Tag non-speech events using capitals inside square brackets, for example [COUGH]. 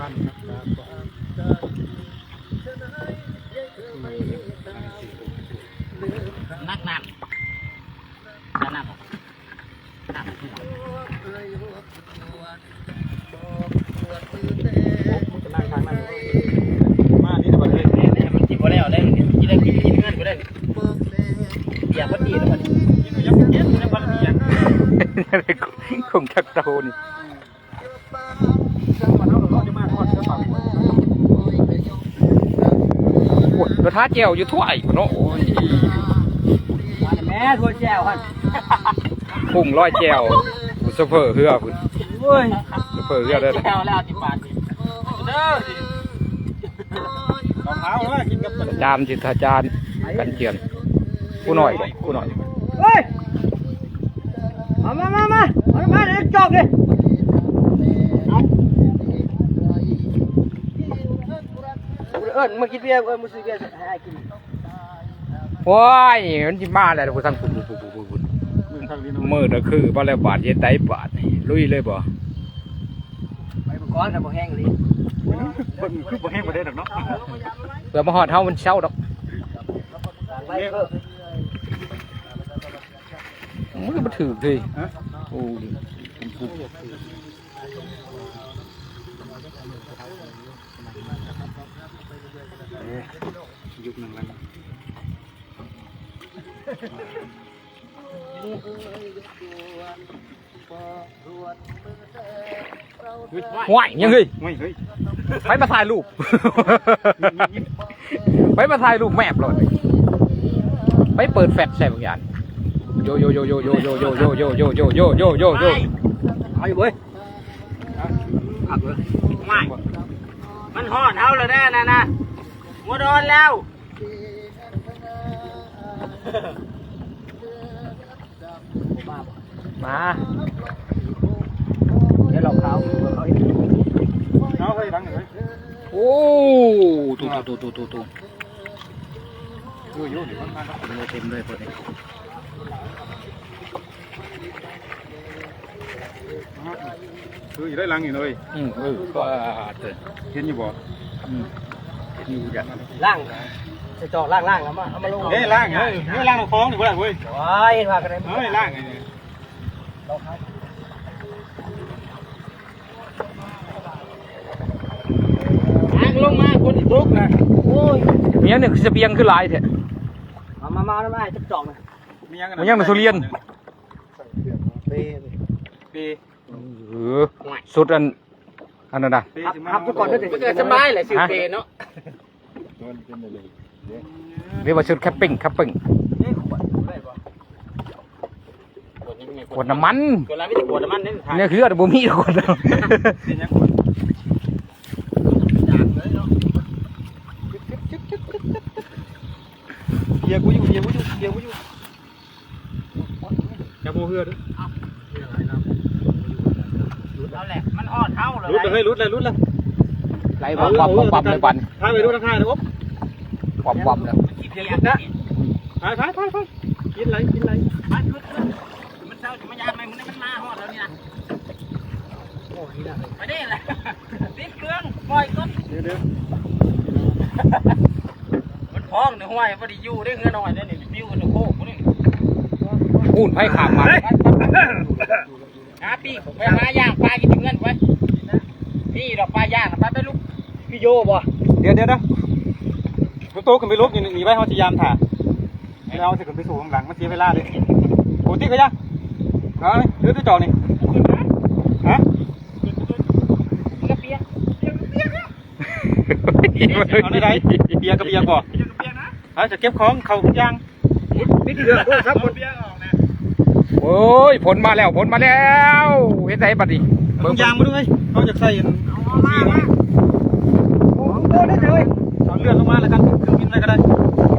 วันนักดาบนักน้ำน้ำน้ำน้ำจะนั่งทางนั้นมาที่ประเทศนี้มันกินบ่ได้เอาได้กินได้กินกินเงินบ่ได้อย่าพอดีนะมันกินยับเย็นนะพันเมียคงชักโตนี่ จังหวัดเราเราจะมาทอดกระเป๋า โอ้ยกระทะแก้วอยู่ถ้วยเนาะโอ้ยแม่ทัวแจ้วฮันพุ่งร้อยแก้วซุปเปอร์เฮือพุ่นโอ้ยซุปเปอร์เฮือเด้อแจ้วแล้วที่ปานนี่เด้อสิรองเท้าแล้วกินกับจามจิตอาจารย์กันเจียนผู้หน่อยบ่ผู้หน่อย เฮ้ย มามามามาเอามาเดี๋ยวจอกดิเอิ้นมากินเบียร์เอิ้นมาซื้อเบียร์ให้กินว้ายมันสิมาแล้วผู้ทั้งพุ่นพุ่นพุ่นพุ่นพุ่นเมืองทางนี้มือก็คือบ่แล้วบาดเฮ็ดได้บาดนี่ลุยเลยบ่ไปก่อนแต่บ่แห้งเลยเบิ่งคือบ่แห้งบ่ได้ดอกเนาะเพื่อมาฮอดเฮามันเช้าดอกไปเพิ่มมันก็บ่ถือเลยโอ้ย ยุค หนึ่งแล้วห่วยยังเฮ้ยไม่เฮ้ยไปมาถ่ายรูป ไปมาถ่ายรูปแมพเลยไปเปิดแฟลชใส่บางอย่างโยโยโยโยโยโยโยโยโยโยโยโยโยโยโยเอาอยู่เว้ยขับเลยไม่มันหอดเท้าเลยแน่นะนะหัวโดนแล้ว [LAUGHS] mà để lọc tháo tháo hơi bắn rồi ô tu tu tu tu tu tu Mulai tim mulai pot ini. Ừ, đây lăng gì nơi. Ừ, ừ, có à, à, à, tiền như bò. Ừ. Như vậy. Lăng. จะจอดล่างล่างแล้วมาเอามาลงเฮ้ยล่างเฮ้ยเฮ้ยล่างเราคล้องอยู่บ่ได้เว้ยว้ายเห็ากันได้เฮ้ยล่างไงเนี่ยลงมาคนที่ตกนะโอ้ยเมียเนี่ยเสบียงคือลายเถอะามามาแล้วไอ้จับจอกนะเมียกันเมียกันสุเรียนเปเปเออสุดอันอันนั้นนะขับทุกคนด้วยจะสบายเลยสิเปเนาะ เรียกว่าชุดแคปปิ้งแคปปิ้งขวดน้ำมันตัวละไม่ได้ปวดมันนี่ถ่ายเนี่ยคืออันบ่มีขวดเป็นยังคนเบียร์กูอยู่เบียร์กูอยู่เบียร์กูอยู่จะโมเฮือด้วยเอาแหละมันอ่อนเท้าเลยรุดเลยรุดเลยรุดเลยไหลปั๊บปั๊บปั๊บปั๊บเลยปันท้ายไปรุดท้ายนะอ๊บ ปั๊บปั๊บแล้วกี่เพียงนะท้ายท้ายท้ายท้ายกินไรกินไรมันขึ้นมันเช้าจะมายามไหมมันมันมาหอดแล้วนี่นะไปได้เลยติดเครื่องปล่อยก้นเดี๋ยวเดี๋ยวมันพ้องในห้วยพอดีอยู่ได้เงินหน่อยได้นี่บิวกันโคกนี่พูนไผ่ขามมาหาปีไปหาย่างปลากินเงินไปนี่ดอกปลาย่างไปไปลูกพี่โยบ่เดี๋ยวเดี๋ยวนะ ลูกโตขึ้นไปลบอยู่หนีไว้เขาจะยามถ่าแล้วเอาจะขึ้นไปสู่ข้างหลังมันเสียเวลาเลยโอ้ติ๊กก็ยังเอาเลยเดี๋ยวตัวจอนี่ฮะกระเปียกเอาได้ไรเบียร์กับเบียร์ก่อนเอาจะเก็บของเขาทุกอย่างปิดเรือด้วยครับคนโอ้ยผลมาแล้วผลมาแล้วเฮ็ดไงบัดนี้ทุกอย่างมาด้วยเขาจะใส่ซีมันโอ้โหได้เลยเอาเลื่อนลงมาแล้วกัน तुमच्याकडे